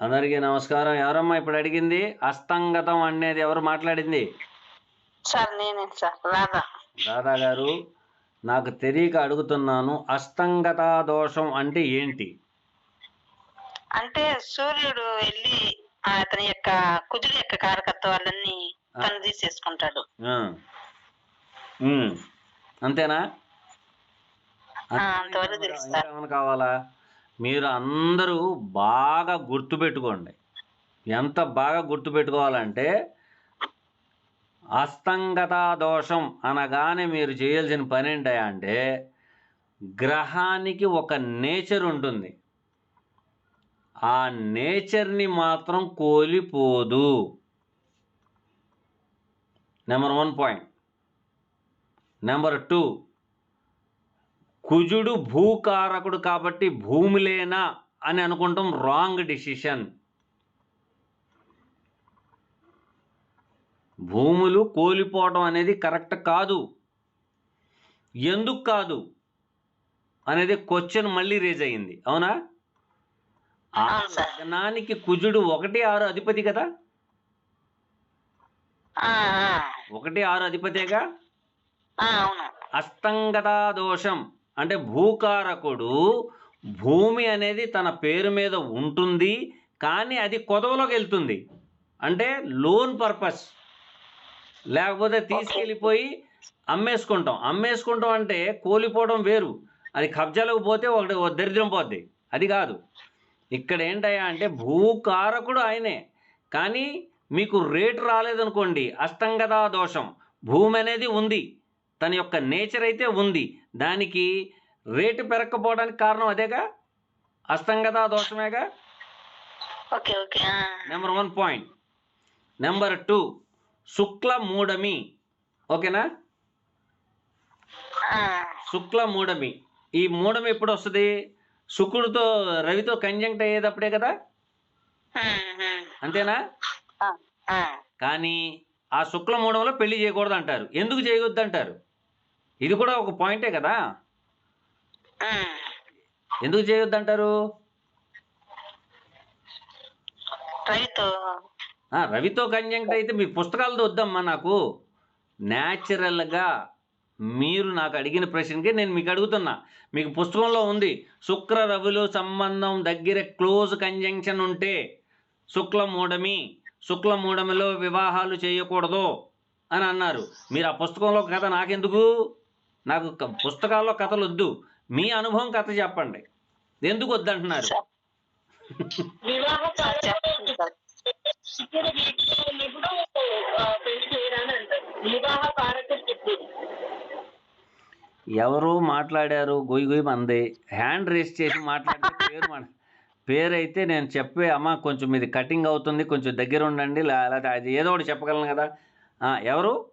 అందరికీ నమస్కారం. ఎవరమ్మా ఇప్పుడు అడిగింది? అస్తంగతం అనేది ఎవరు మాట్లాడింది? సార్ నేనే సార్. రాధా. దాదా గారు నాకు తెలియక అడుగుతున్నాను అస్తంగత దోషం అంటే ఏంటి? అంటే సూర్యుడు వెళ్ళి అతని యొక్క కుజుడు యొక్క కారకత్వాలన్నీ తను తీసేసుకుంటాడు. అంతేనా? అంతవరకు తెలుసు సార్. ఇంకేమైనా కావాలా? మీరు అందరూ బాగా గుర్తుపెట్టుకోండి ఎంత బాగా గుర్తుపెట్టుకోవాలంటే అస్తంగత దోషం అనగానే మీరు చేయాల్సిన పని ఏంటి అంటే గ్రహానికి ఒక నేచర్ ఉంటుంది. ఆ నేచర్ని మాత్రం కోలిపోదు. Number one point. Number two. కుజుడు భూకారకుడు కాబట్టి భూమిలేనా అని అనుకుంటాం రాంగ్ డిసిషన్ భూములు కోల్పోవడం అనేది కరెక్ట్ కాదు. ఎందుకు కాదు? అనేది క్వశ్చన్ మళ్ళీ రేజ్ అయింది అవునా? ఆ. లగ్నానికి కుజుడు ఒకటి ఆరు అధిపతి కదా? ఒకటి ఆరు అధిపతేగా? అస్తంగత దోషం అంటే భూకారకుడు భూమి అనేది తన పేరు మీద ఉంటుంది కానీ అది కొదవలోకి వెళ్తుంది. అంటే లోన్ పర్పస్. లేకపోతే తీసుకెళ్ళిపోయి అమ్మేసుకుంటాం. అమ్మేసుకుంటాం అంటే కోల్పోవడం వేరు. అది కబ్జాలకు పోతే ఒకటి దరిద్రం పోద్ది. అది కాదు. ఇక్కడ ఏంటయ్యా అంటే భూకారకుడు ఆయనే. కానీ మీకు రేటు రాలేదనుకోండి అస్తంగత దోషం. భూమి అనేది ఉంది. తన యొక్క నేచర్ అయితే ఉంది. దానికి రేటు పెరగకపోవడానికి కారణం అదేగా? అస్తంగత దోషమేగా? Number one point. Number two శుక్ల మూడమి ఓకేనా? శుక్ల మూడమి ఈ మూడమి ఎప్పుడు వస్తుంది? శుక్రుడితో రవితో కంజంక్ట్ అయ్యేటప్పుడే కదా? అంతేనా. కానీ ఆ శుక్ల మూడంలో పెళ్ళి చేయకూడదు అంటారు ఎందుకు చేయవద్దు అంటారు ఇది కూడా ఒక పాయింటే కదా. ఎందుకు చేయొద్దు అంటారు రవితో కంజంక్ట్ అయితే మీ పుస్తకాలతో వద్దమ్మా నాకు. న్యాచురల్గా మీరు నాకు అడిగిన ప్రశ్నకి నేను మీకు అడుగుతున్నా. మీకు పుస్తకంలో ఉంది శుక్ర రవులు సంబంధం దగ్గర క్లోజ్ కంజంక్షన్ ఉంటే శుక్ల మూడమి శుక్ల మూడమిలో వివాహాలు చేయకూడదు అని అన్నారు. మీరు ఆ పుస్తకంలో కథ నాకెందుకు? నాకు పుస్తకాల్లో కథలు వద్దు మీ అనుభవం కథ చెప్పండి. ఎందుకు వద్దంటున్నారు ఎవరు మాట్లాడారు? గొయ్యి గొయ్యి మంది. హ్యాండ్ రేస్ చేసి మాట్లాడితే పేరు మన పేరు అయితే నేను చెప్పే అమ్మ కొంచెం మీది కటింగ్ అవుతుంది కొంచెం దగ్గర ఉండండి లే- లేకపోతే అది ఏదో ఒకటి చెప్పగలను కదా. ఎవరు?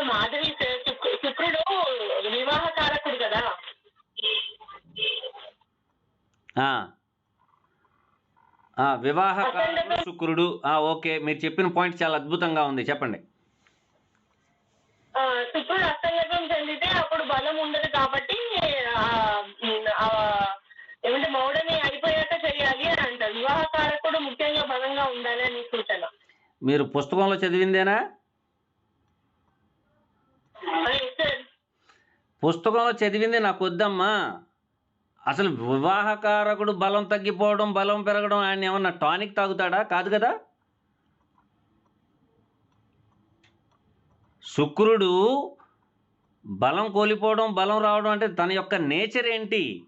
మాధవి శుక్రుడు వివాహ కారకుడు కదా. ఆ. వివాహ శుక్రుడు. ఆ, ఓకే. మీరు చెప్పిన పాయింట్ చాలా అద్భుతంగా ఉంది. చెప్పండి. ఆ, శుక్రుడు అస్తంగతం చెందితే అప్పుడు బలం ఉండదు కాబట్టి ఏమంటే మౌడని అయిపోయాక చేయాలి అని అంటారు. వివాహ కారకుడు ముఖ్యంగా బలంగా ఉండాలి అని సూచన. మీరు పుస్తకంలో చదివిందేనా? పుస్తకంలో చదివింది నాకు వద్దమ్మా. అసలు వివాహకారకుడు బలం తగ్గిపోవడం బలం పెరగడం ఆయన ఏమన్నా టానిక్ తాగుతాడా? కాదు కదా. శుక్రుడు బలం కోల్పోవడం బలం రావడం అంటే తన యొక్క నేచర్ ఏంటి?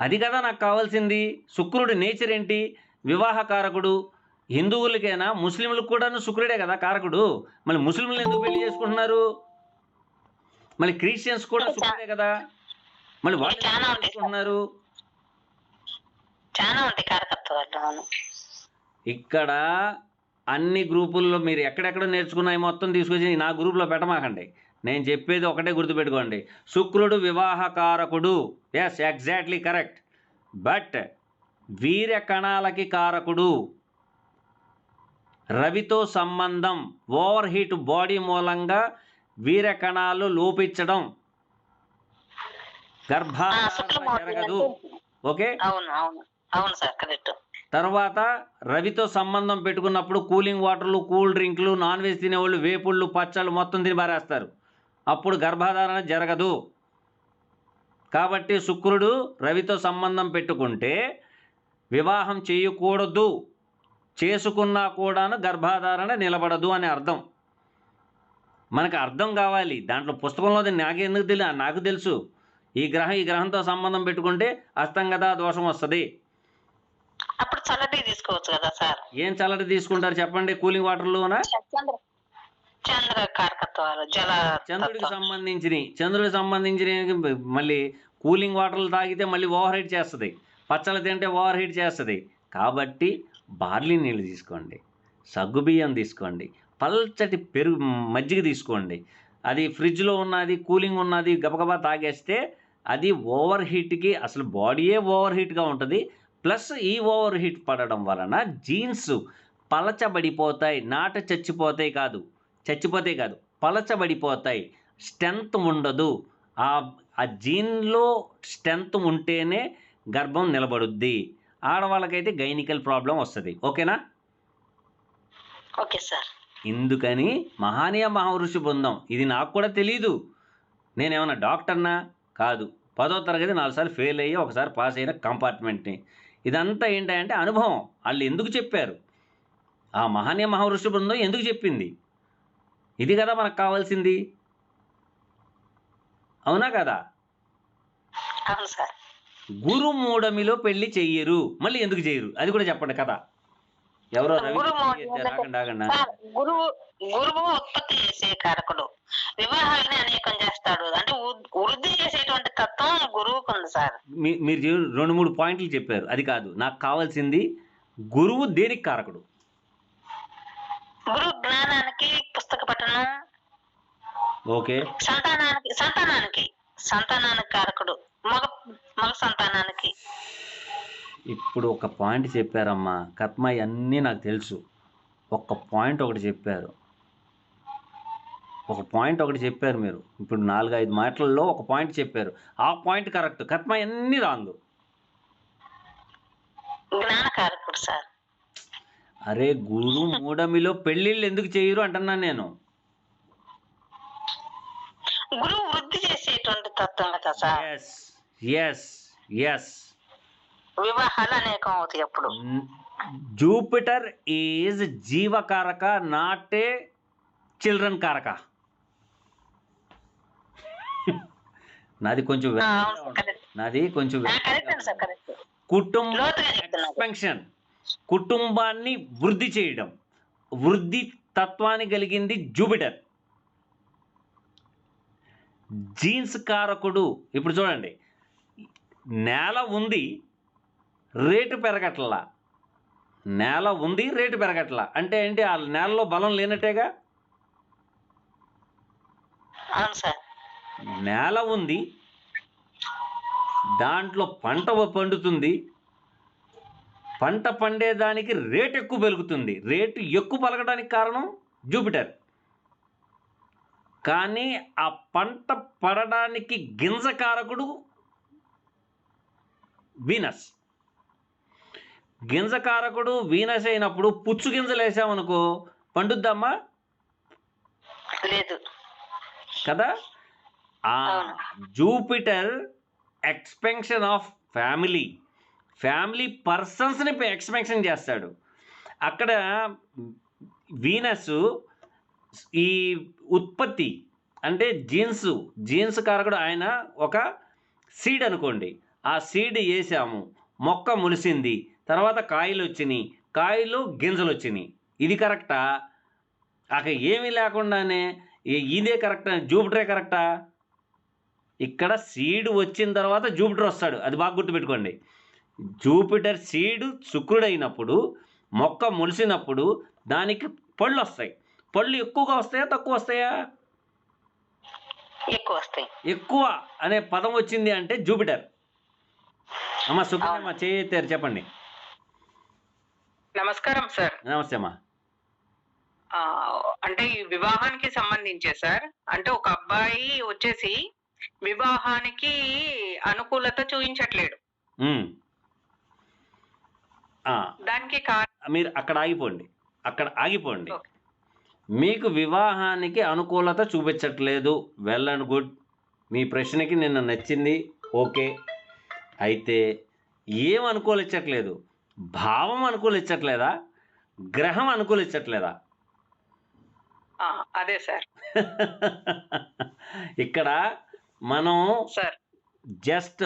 అది కదా నాకు కావాల్సింది. శుక్రుడి నేచర్ ఏంటి? వివాహకారకుడు హిందువులకైనా ముస్లింలకు కూడాను శుక్రుడే కదా కారకుడు. మళ్ళీ ముస్లింలు ఎందుకు పెళ్ళి చేసుకుంటున్నారు? మళ్ళీ క్రిస్టియన్స్ కూడా శుక్రుడే కదా. మళ్ళీ వాళ్ళు. చేసుకుంటున్నారు? ఇక్కడ అన్ని గ్రూపుల్లో మీరు ఎక్కడెక్కడ నేర్చుకున్నాయి మొత్తం తీసుకొచ్చి నా గ్రూప్లో పెట్టమాకండి. నేను చెప్పేది ఒకటే గుర్తుపెట్టుకోండి. శుక్రుడు వివాహకారకుడు ఎస్ ఎగ్జాక్ట్లీ కరెక్ట్ బట్ వీర్య కణాలకి కారకుడు. రవితో సంబంధం ఓవర్ హీట్ బాడీ మూలంగా వీర్య కణాలు లోపించడం. గర్భాధారణ జరగదు. ఓకే? తర్వాత రవితో సంబంధం పెట్టుకున్నప్పుడు కూలింగ్ వాటర్లు కూల్ డ్రింక్లు నాన్ వెజ్ తినేవాళ్ళు వేపుళ్ళు పచ్చళ్ళు మొత్తం తిని పారేస్తారు. అప్పుడు గర్భధారణ జరగదు. కాబట్టి శుక్రుడు రవితో సంబంధం పెట్టుకుంటే వివాహం చేయకూడదు. చేసుకున్నా కూడాను గర్భధారణ నిలబడదు అని అర్థం. మనకు అర్థం కావాలి. దాంట్లో పుస్తకంలో నాకెందుకు తెలియదు నాకు తెలుసు. ఈ గ్రహం ఈ గ్రహంతో సంబంధం పెట్టుకుంటే అస్తంగత దోషం వస్తుంది. అప్పుడు చల్లటి తీసుకోవచ్చు కదా సార్? ఏం చల్లటి తీసుకుంటారు చెప్పండి? కూలింగ్ వాటర్లోనా? చంద్ర కారకత్వాలు జల చంద్రుడికి. సంబంధించినవి. చంద్రుడికి సంబంధించిన మళ్ళీ కూలింగ్ వాటర్లు తాగితే మళ్ళీ ఓవర్ హీట్ చేస్తుంది. పచ్చళ్ళు తింటే ఓవర్ హీట్ చేస్తుంది. కాబట్టి బార్లీ నీళ్ళు తీసుకోండి సగ్గుబియ్యం తీసుకోండి పల్చటి పెరుగు మజ్జిగ తీసుకోండి. అది ఫ్రిడ్జ్లో ఉన్నది కూలింగ్ ఉన్నది గబగబా తాగేస్తే అది ఓవర్ హీట్కి అసలు బాడీయే ఓవర్ హీట్గా ఉంటుంది. ప్లస్ ఈ ఓవర్ హీట్ పడడం వలన జీన్స్ పలచబడిపోతాయి. నాట చచ్చిపోతాయి కాదు చచ్చిపోతాయి కాదు పలచబడిపోతాయి. స్ట్రెంత్ ఉండదు. ఆ జీన్లో స్ట్రెంత్ ఉంటేనే గర్భం నిలబడుద్ది. ఆడవాళ్ళకైతే గైనికల్ ప్రాబ్లం వస్తుంది. ఓకేనా? Okay sir. ఇందుకని మహానీయ మహర్షి బృందం ఇది నాకు కూడా తెలీదు. నేనేమన్నా డాక్టర్నా? కాదు. పదో తరగతి నాలుగు సార్లు ఫెయిల్ అయ్యి ఒకసారి పాస్ అయిన కంపార్ట్మెంట్ని. ఇదంతా ఏంటంటే అనుభవం. వాళ్ళు ఎందుకు చెప్పారు? ఆ మహానీయ మహర్షి బృందం ఎందుకు చెప్పింది? ఇది కదా మనకు కావాల్సింది. అవునా కదా? అవును సార్. గురుమూడమిలో పెళ్ళి చెయ్యరు. మళ్ళీ ఎందుకు చేయరు అది కూడా చెప్పండి కదా ఎవరో గురువు గురువు ఉత్పత్తి చేసే కారకుడు. వివాహాన్ని అనేకం చేస్తాడు. అంటే వృద్ధి చేసేటువంటి తత్వం గురువుకు ఉంది సార్. మీరు రెండు మూడు పాయింట్లు చెప్పారు. అది కాదు. నాకు కావాల్సింది గురువు దేనికి కారకుడు? గురువు జ్ఞానానికి పుస్తక పఠనం. ఓకే. సంతానానికి సంతానానికి. సంతానానికి కారకుడు. మగ మగ సంతానానికి. ఇప్పుడు ఒక పాయింట్ చెప్పారమ్మా. కత్మ అన్నీ నాకు తెలుసు. ఒక్క పాయింట్ ఒకటి చెప్పారు. ఒక పాయింట్ ఒకటి చెప్పారు మీరు. ఇప్పుడు నాలుగు ఐదు మాటల్లో ఒక పాయింట్ చెప్పారు. ఆ పాయింట్ కరెక్ట్. కత్మ అన్నీ రాంగ్. సార్. అరే గురు మూడమిలో పెళ్ళిళ్ళు ఎందుకు చేయరు అంటున్నాను నేను. గురువు వృద్ధి చేసేటువంటి తత్వం కదా సార్. ఎస్ ఎస్ ఎస్ వివాహాలు అనేకం అవుతాయి అప్పుడు జూపిటర్ ఈజ్ జీవకారక నాట్ ఏ చిల్డ్రన్ కారక. నాది కొంచెం నాది కొంచెం కరెక్ట్ వెరైటీగా అండి సార్ కరెక్ట్. ఉంటుంది. కుటుంబ లోతుగా చెప్తున్నారు. ఎక్స్పెన్షన్ కుటుంబాన్ని వృద్ధి చేయడం. వృద్ధి తత్వాన్ని కలిగింది జూపిటర్ జీన్స్ కారకుడు. ఇప్పుడు చూడండి. నేల ఉంది రేటు పెరగట్లా. నేల ఉంది రేటు పెరగట్లా. అంటే ఏంటి ఆ నేలలో బలం లేనట్టేగా? నేల ఉంది దాంట్లో పంట పండుతుంది. పంట పండేదానికి రేటు ఎక్కువ పెరుగుతుంది. రేటు ఎక్కువ పలకడానికి కారణం జూపిటర్. కానీ ఆ పంట పడడానికి గింజకారకుడు వీనస్. గింజకారకుడు వీనస్ అయినప్పుడు పుచ్చు గింజలు వేసామనుకో పండుద్దమ్మా లేదు. కదా? ఆ. Jupiter expansion of family. Family పర్సన్స్ని expansion చేస్తాడు. అక్కడ వీనస్ ఈ ఉత్పత్తి అంటే జీన్స్. జీన్స్ కారకుడు ఆయన ఒక సీడ్ అనుకోండి. ఆ సీడ్ వేసాము మొక్క ములిసింది. తర్వాత కాయలు వచ్చినాయి కాయలు గింజలు వచ్చినాయి ఇది కరెక్టా? అక్కడ ఏమీ లేకుండానే ఇదే కరెక్టా? జూపిటరే కరెక్టా? ఇక్కడ సీడ్ వచ్చిన తర్వాత జూపిటర్ వస్తాడు. అది బాగా గుర్తుపెట్టుకోండి. జూపిటర్ సీడ్ శుక్రుడైనప్పుడు మొక్క మొలిసినప్పుడు దానికి పళ్ళు వస్తాయి. పళ్ళు ఎక్కువగా వస్తాయా తక్కువ వస్తాయా? ఎక్కువ వస్తాయి. ఎక్కువ అనే పదం వచ్చింది అంటే జూపిటర్. అమ్మ సుఖమ్మ చేయెత్తారు చెప్పండి. నమస్కారం సార్. నమస్తే అమ్మా. అంటే ఈ వివాహానికి సంబంధించే సార్. అంటే ఒక అబ్బాయి వచ్చేసి వివాహానికి అనుకూలత చూపించట్లేడు. ఉమ్, ఆ, దానికి కారణం మీరు అక్కడ ఆగిపోండి. అక్కడ ఆగిపోండి. ఓకే. మీకు వివాహానికి అనుకూలత చూపించట్లేదు. Well and good. మీ ప్రశ్నకి నిన్న నచ్చింది. ఓకే. అయితే ఏం అనుకూలించట్లేదు? భావం అనుకూలించట్లేదా? గ్రహం అనుకూలించట్లేదా? అదే సార్. ఇక్కడ మనం సార్. జస్ట్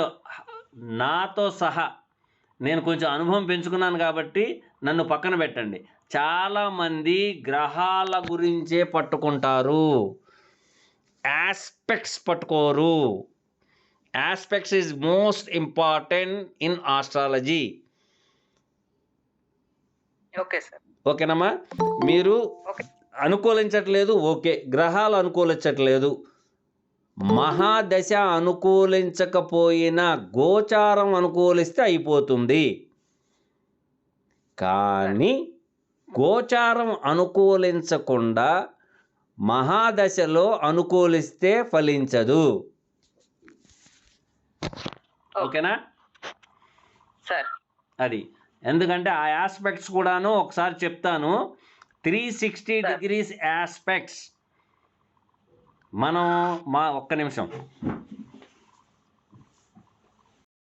నాతో సహా నేను కొంచెం అనుభవం పెంచుకున్నాను కాబట్టి నన్ను పక్కన పెట్టండి. చాలామంది గ్రహాల గురించే పట్టుకుంటారు. ఆస్పెక్ట్స్ పట్టుకోరు. Aspects is most important in astrology okay sir ఓకేనమ్మా మీరు. అనుకూలించట్లేదు ఓకే గ్రహాలు అనుకూలించట్లేదు మహాదశ అనుకూలించకపోయినా గోచారం అనుకూలిస్తే అయిపోతుంది కానీ గోచారం అనుకూలించకుండా మహాదశలో అనుకూలిస్తే ఫలించదు ఓకేనా? సార్. అది. ఎందుకంటే ఆ ఆస్పెక్ట్స్ కూడాను ఒకసారి చెప్తాను. Three sixty. డిగ్రీస్ ఆస్పెక్ట్స్ మనం మా ఒక్క నిమిషం.